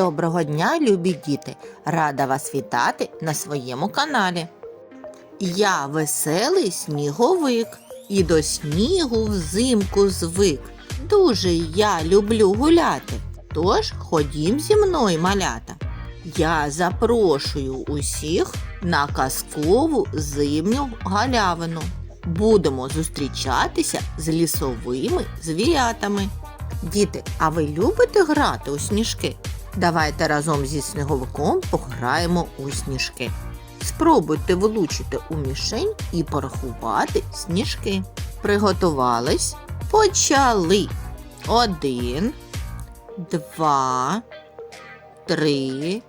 Доброго дня, любі діти! Рада вас вітати на своєму каналі. Я веселий сніговик і до снігу взимку звик. Дуже я люблю гуляти. Тож ходім зі мною, малята. Я запрошую усіх на казкову зимню галявину. Будемо зустрічатися з лісовими звірятами. Діти, а ви любите грати у сніжки? Давайте разом зі сніговиком пограємо у сніжки. Спробуйте влучити у мішень і порахувати сніжки. Приготувались? Почали. Один, два, три,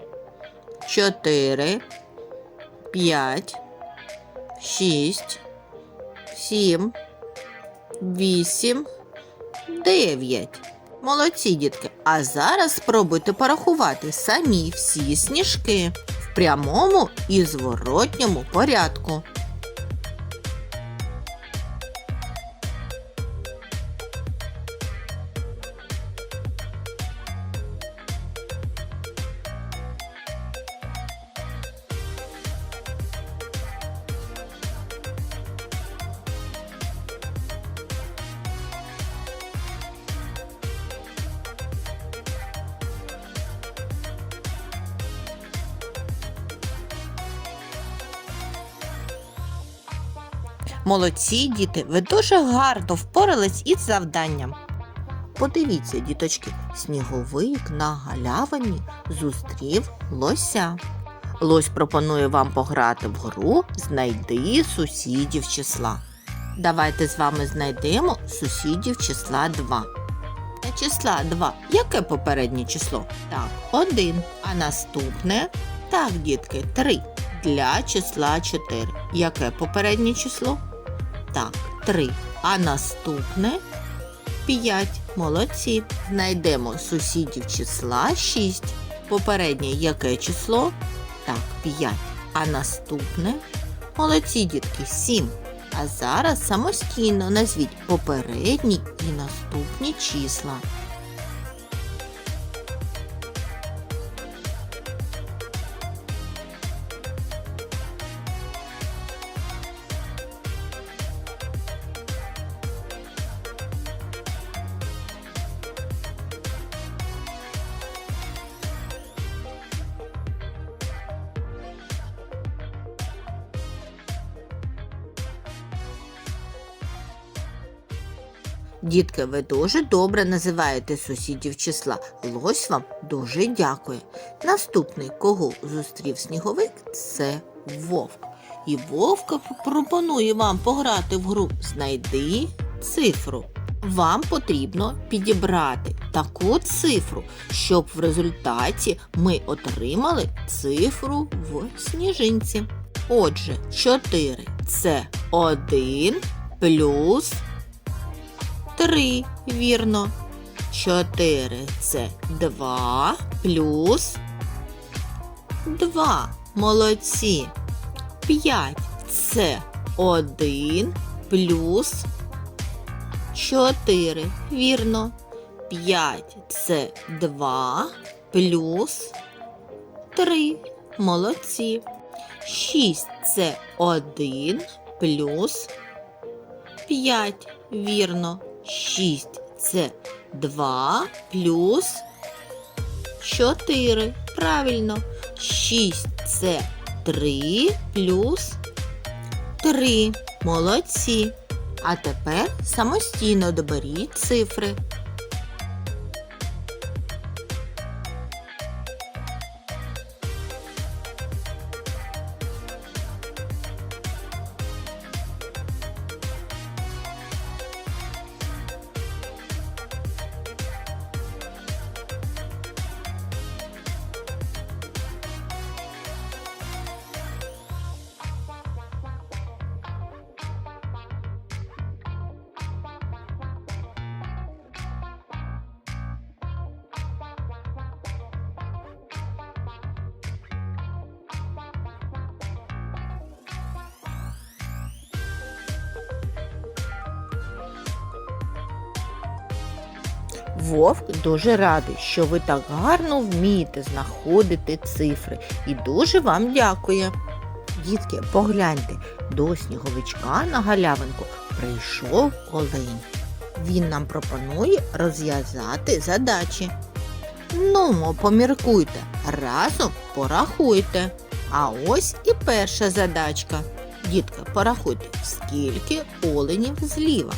чотири, п'ять, шість, сім, вісім, дев'ять. Молодці, дітки. А зараз спробуйте порахувати самі всі сніжки в прямому і зворотньому порядку. Молодці, діти, ви дуже гарно впорались із завданням. Подивіться, діточки, сніговик на галявині зустрів лося. Лось пропонує вам пограти в гру Знайди сусідів числа. Давайте з вами знайдемо сусідів числа 2. Для числа 2 яке попереднє число? Так, 1. А наступне? Так, дітки, 3. Для числа 4. Яке попереднє число? Так, 3. А наступне 5. Молодці. Знайдемо сусідів числа 6. Попереднє яке число? Так, 5. А наступне? Молодці, дітки, 7. А зараз самостійно назвіть попередні і наступні числа. Дітки, ви дуже добре називаєте сусідів числа. Лось вам дуже дякує. Наступний, кого зустрів сніговик, це вовк. І вовка пропонує вам пограти в гру Знайди цифру. Вам потрібно підібрати таку цифру, щоб в результаті ми отримали цифру в сніжинці. Отже, 4 це 1 плюс 3, вірно. 4 це 2 плюс 2. Молодці. 5 це 1 плюс 4. Вірно. 5 це 2 плюс 3. Молодці. 6 це 1 плюс 5. Вірно. 6 це 2 плюс 4. Правильно. 6 це 3 плюс 3. Молодці. А тепер самостійно доберіть цифри. Вовк дуже радий, що ви так гарно вмієте знаходити цифри і дуже вам дякує. Дітки, погляньте, до сніговичка на галявинку прийшов олень. Він нам пропонує розв'язати задачі. Ну, поміркуйте, разом порахуйте. А ось і перша задачка. Дітка, порахуйте, скільки оленів зліва.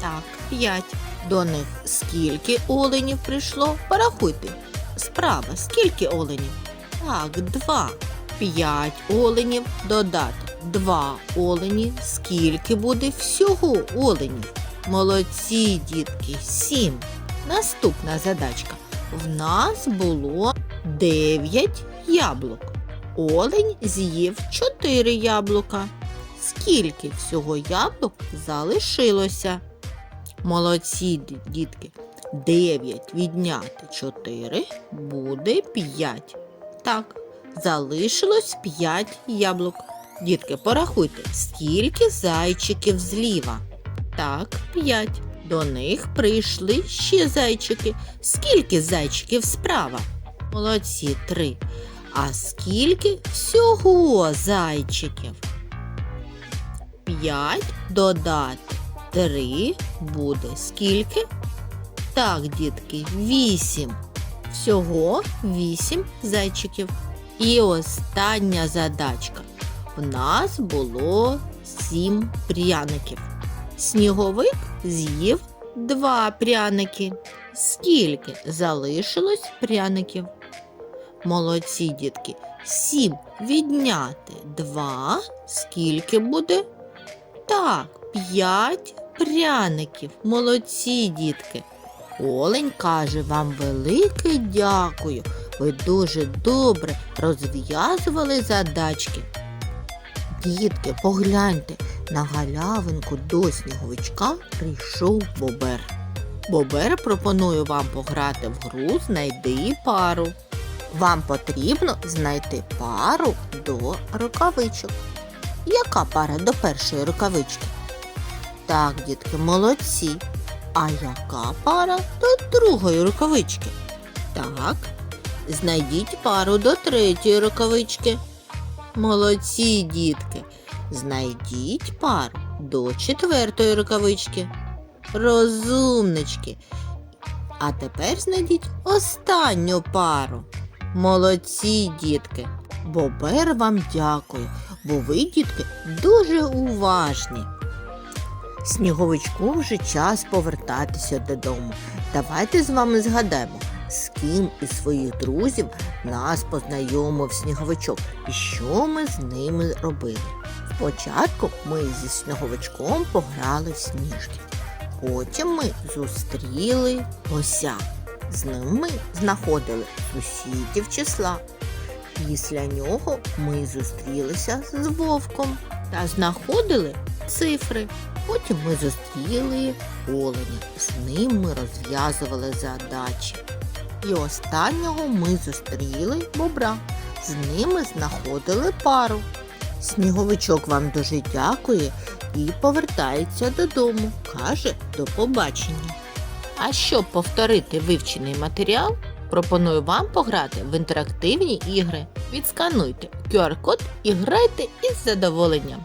Так, п'ять. До них скільки оленів прийшло? Порахуйте. Справа, скільки оленів? Так, два. П'ять оленів додати. Два олені. Скільки буде всього оленів? Молодці, дітки, сім. Наступна задачка. В нас було 9 яблук. Олень з'їв 4 яблука. Скільки всього яблук залишилося? Молодці, дітки. 9 відняти 4 буде 5. Так, залишилось 5 яблук. Дітки, порахуйте, скільки зайчиків зліва. Так, 5. До них прийшли ще зайчики. Скільки зайчиків справа? Молодці, 3. А скільки всього зайчиків? 5 додати 3 буде скільки? Так, дітки, 8. Всього 8 зайчиків. І остання задачка. В нас було 7 пряників. Сніговик з'їв 2 пряники. Скільки залишилось пряників? Молодці, дітки. 7 відняти 2. Скільки буде? Так, 5 пряників. Молодці, дітки. Олень каже вам велике дякую. Ви дуже добре розв'язували задачки. Дітки, погляньте, на галявинку до сніговичка прийшов бобер. Бобер пропонує вам пограти в гру Знайди пару. Вам потрібно знайти пару до рукавичок. Яка пара до першої рукавички? Так, дітки, молодці. А яка пара до другої рукавички? Так. Знайдіть пару до третьої рукавички. Молодці, дітки. Знайдіть пару до четвертої рукавички. Розумнички. А тепер знайдіть останню пару. Молодці, дітки. Бобер вам дякую, бо ви, дітки, дуже уважні. Сніговичку вже час повертатися додому. Давайте з вами згадаємо, з ким із своїх друзів нас познайомив сніговичок і що ми з ними робили. Спочатку ми зі сніговичком пограли в сніжки. Потім ми зустріли лося. З ним ми знаходили сусідів числа. Після нього ми зустрілися з вовком та знаходили цифри. Потім ми зустріли оленя. З ним ми розв'язували задачі. І останнього ми зустріли бобра. З ними знаходили пару. Сніговичок вам дуже дякує і повертається додому. Каже до побачення. А щоб повторити вивчений матеріал, пропоную вам пограти в інтерактивні ігри. Відскануйте QR-код і грайте із задоволенням.